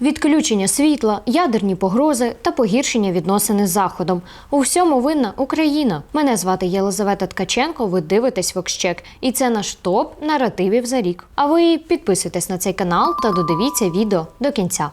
Відключення світла, ядерні погрози та погіршення відносини з заходом. У всьому винна Україна. Мене звати Єлизавета Ткаченко. Ви дивитесь Вокщек, і це наш топ наративів за рік. А ви підписуйтесь на цей канал та додивіться відео до кінця.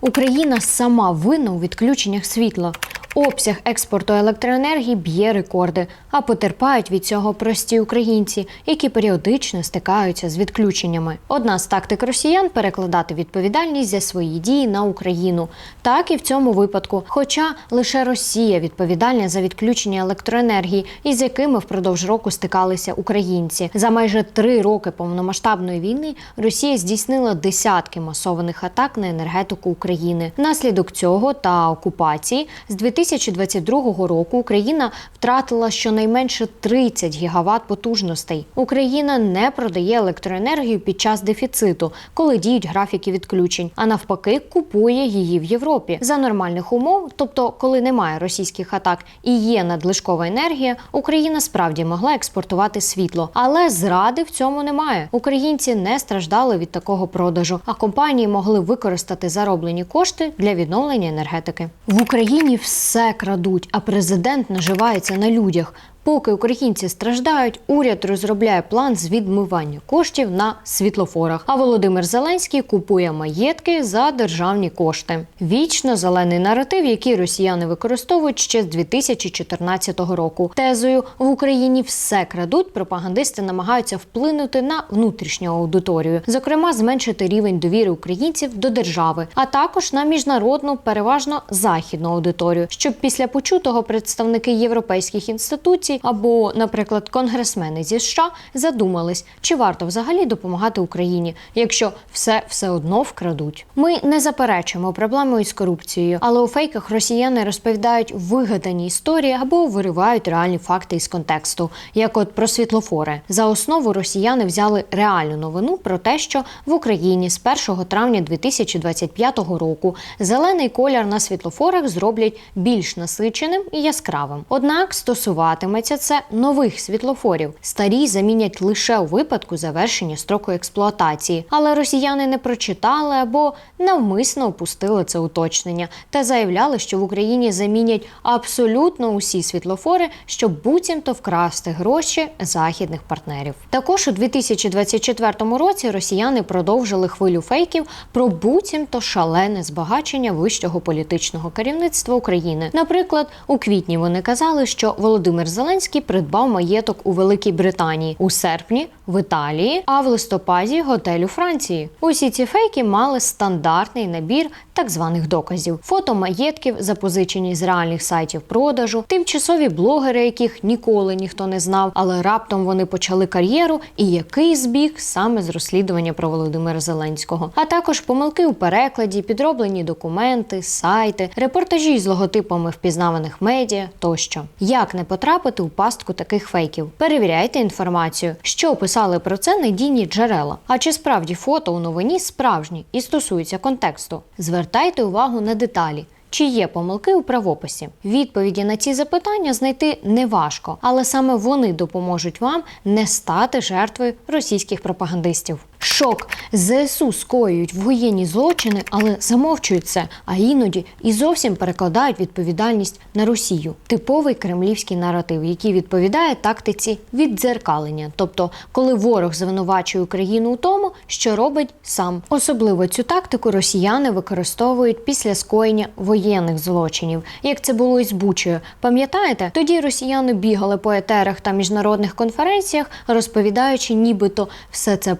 Україна сама винна у відключеннях світла. Обсяг експорту електроенергії б'є рекорди, а потерпають від цього прості українці, які періодично стикаються з відключеннями. Одна з тактик росіян перекладати відповідальність за свої дії на Україну. Так і в цьому випадку. Хоча лише Росія відповідальна за відключення електроенергії, із якими впродовж року стикалися українці. За майже три роки повномасштабної війни Росія здійснила десятки масованих атак на енергетику України. Внаслідок цього та окупації з 2022 року Україна втратила щонайменше 30 гігават потужностей. Україна не продає електроенергію під час дефіциту, коли діють графіки відключень, а навпаки, купує її в Європі за нормальних умов, тобто коли немає російських атак і є надлишкова енергія, Україна справді могла експортувати світло, але зради в цьому немає. Українці не страждали від такого продажу, а компанії могли використати зароблені кошти для відновлення енергетики. В Україні все крадуть, а президент наживається на людях. Поки українці страждають, уряд розробляє план з відмивання коштів на світлофорах. А Володимир Зеленський купує маєтки за державні кошти. Вічно зелений наратив, який росіяни використовують ще з 2014 року. Тезою в Україні все крадуть. Пропагандисти намагаються вплинути на внутрішню аудиторію, зокрема, зменшити рівень довіри українців до держави, а також на міжнародну, переважно західну аудиторію, щоб після почутого представники європейських інституцій або, наприклад, конгресмени зі США задумались, чи варто взагалі допомагати Україні, якщо все все одно вкрадуть. Ми не заперечуємо проблему із корупцією, але у фейках росіяни розповідають вигадані історії або виривають реальні факти із контексту, як от про світлофори. За основу росіяни взяли реальну новину про те, що в Україні з 1 травня 2025 року зелений колір на світлофорах зроблять більш насиченим і яскравим. Однак стосуватиметься це нових світлофорів. Старі замінять лише у випадку завершення строку експлуатації. Але росіяни не прочитали або навмисно опустили це уточнення та заявляли, що в Україні замінять абсолютно усі світлофори, щоб буцімто вкрасти гроші західних партнерів. Також у 2024 році росіяни продовжили хвилю фейків про буцімто шалене збагачення вищого політичного керівництва України. Наприклад, у квітні вони казали, що Володимир Зеленський придбав маєток у Великій Британії у серпні в Італії, а в листопаді готель у Франції. Усі ці фейки мали стандартний набір так званих доказів: фото маєтків, запозичені з реальних сайтів продажу, тимчасові блогери, яких ніколи ніхто не знав, але раптом вони почали кар'єру, і який збіг саме з розслідування про Володимира Зеленського, а також помилки у перекладі, підроблені документи, сайти, репортажі з логотипами впізнаваних медіа тощо. Як не потрапити у пастку таких фейків? Перевіряйте інформацію, що писали про це надійні джерела. А чи справді фото у новині справжні і стосуються контексту? Звертайте увагу на деталі. Чи є помилки у правописі? Відповіді на ці запитання знайти неважко, але саме вони допоможуть вам не стати жертвою російських пропагандистів. Шок ЗСУ скоюють воєнні злочини, але замовчують це, а іноді і зовсім перекладають відповідальність на Росію. Типовий кремлівський наратив, який відповідає тактиці віддзеркалення, тобто коли ворог звинувачує Україну у тому, що робить сам. Особливо цю тактику росіяни використовують після скоєння воєнних злочинів, як це було із Бучею. Пам'ятаєте, тоді росіяни бігали по етерах та міжнародних конференціях, розповідаючи, нібито все це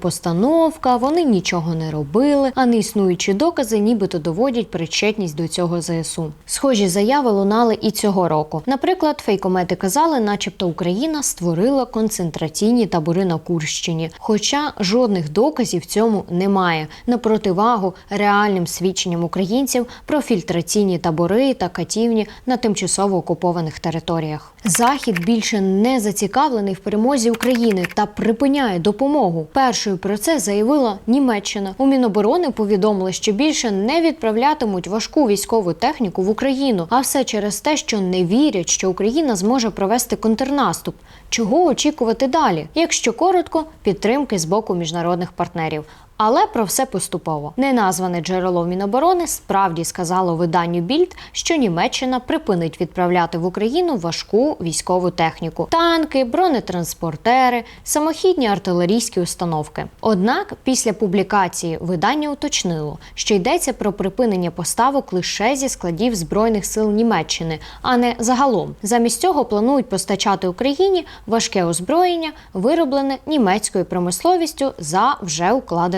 постановка, вони нічого не робили, а неіснуючі докази, нібито доводять причетність до цього ЗСУ. Схожі заяви лунали і цього року. Наприклад, фейкомети казали, начебто Україна створила концентраційні табори на Курщині, хоча жодних доказів цьому немає. На противагу реальним свідченням українців про фільтраційні табори та катівні на тимчасово окупованих територіях. Захід більше не зацікавлений в перемозі України та припиняє допомогу. Першою про це заявила Німеччина. У Міноборони повідомили, що більше не відправлятимуть важку військову техніку в Україну, а все через те, що не вірять, що Україна зможе провести контрнаступ. Чого очікувати далі? Якщо коротко, підтримки з боку міжнародних партнерів. Але про все поступово. Неназване джерело Міноборони справді сказало виданню Більд, що Німеччина припинить відправляти в Україну важку військову техніку: танки, бронетранспортери, самохідні артилерійські установки. Однак, після публікації видання уточнило, що йдеться про припинення поставок лише зі складів збройних сил Німеччини, а не загалом. Замість цього планують постачати Україні важке озброєння, вироблене німецькою промисловістю за вже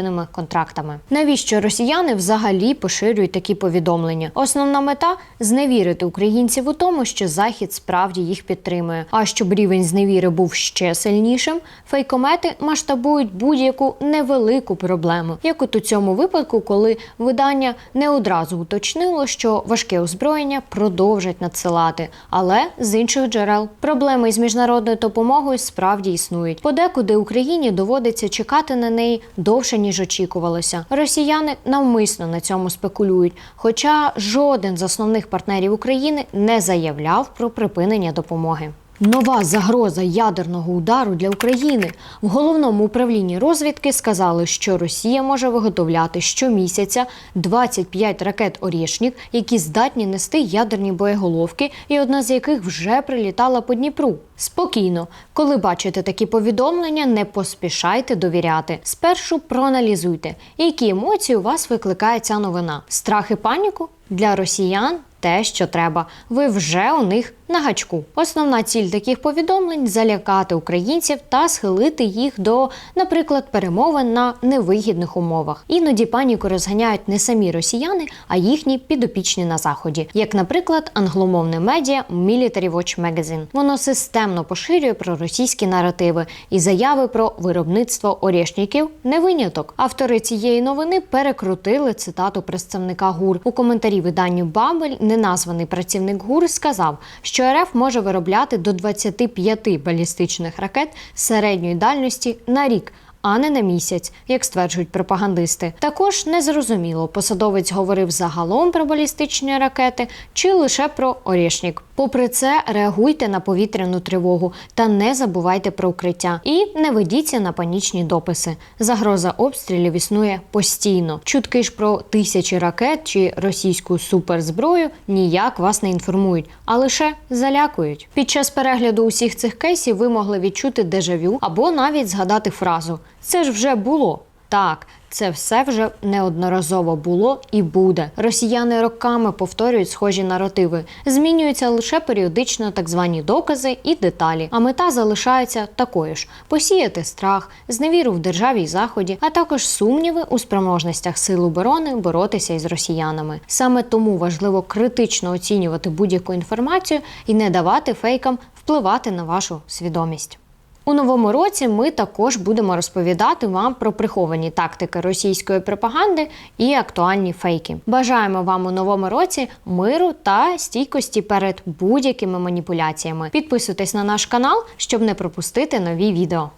укладеними контрактами. Навіщо росіяни взагалі поширюють такі повідомлення? Основна мета зневірити українців у тому, що захід справді їх підтримує. А щоб рівень зневіри був ще сильнішим, фейкомети масштабують будь-яку невелику проблему, як от у цьому випадку, коли видання не одразу уточнило, що важке озброєння продовжать надсилати, але з інших джерел проблеми із міжнародною допомогою справді існують. Подекуди Україні доводиться чекати на неї довше ніж очікувалося. Росіяни навмисно на цьому спекулюють, хоча жоден з основних партнерів України не заявляв про припинення допомоги. Нова загроза ядерного удару для України в головному управлінні розвідки сказали, що Росія може виготовляти щомісяця 25 ракет «Орєшнік», які здатні нести ядерні боєголовки, і одна з яких вже прилітала по Дніпру. Спокійно, коли бачите такі повідомлення, не поспішайте довіряти. Спершу проаналізуйте, які емоції у вас викликає ця новина: страх і паніку для росіян. Те, що треба, ви вже у них на гачку. Основна ціль таких повідомлень залякати українців та схилити їх до, наприклад, перемовин на невигідних умовах. Іноді паніку розганяють не самі росіяни, а їхні підопічні на заході, як, наприклад, англомовне медіа Military Watch Magazine. Воно системно поширює проросійські наративи і заяви про виробництво орєшніків не виняток. Автори цієї новини перекрутили цитату представника ГУР у коментарі виданню Бабель. Неназваний працівник ГУР сказав, що РФ може виробляти до 25 балістичних ракет середньої дальності на рік. А не на місяць, як стверджують пропагандисти. Також незрозуміло, посадовець говорив загалом про балістичні ракети чи лише про Орєшнік. Попри це, реагуйте на повітряну тривогу та не забувайте про укриття. І не ведіться на панічні дописи. Загроза обстрілів існує постійно. Чутки ж про тисячі ракет чи російську суперзброю ніяк вас не інформують, а лише залякують. Під час перегляду усіх цих кейсів ви могли відчути дежавю або навіть згадати фразу Це ж вже було. Так, це все вже неодноразово було і буде. Росіяни роками повторюють схожі наративи. Змінюються лише періодично так звані докази і деталі. А мета залишається такою ж: посіяти страх, зневіру в державі й заході, а також сумніви у спроможностях сил оборони боротися із росіянами. Саме тому важливо критично оцінювати будь-яку інформацію і не давати фейкам впливати на вашу свідомість. У новому році ми також будемо розповідати вам про приховані тактики російської пропаганди і актуальні фейки. Бажаємо вам у новому році миру та стійкості перед будь-якими маніпуляціями. Підписуйтесь на наш канал, щоб не пропустити нові відео.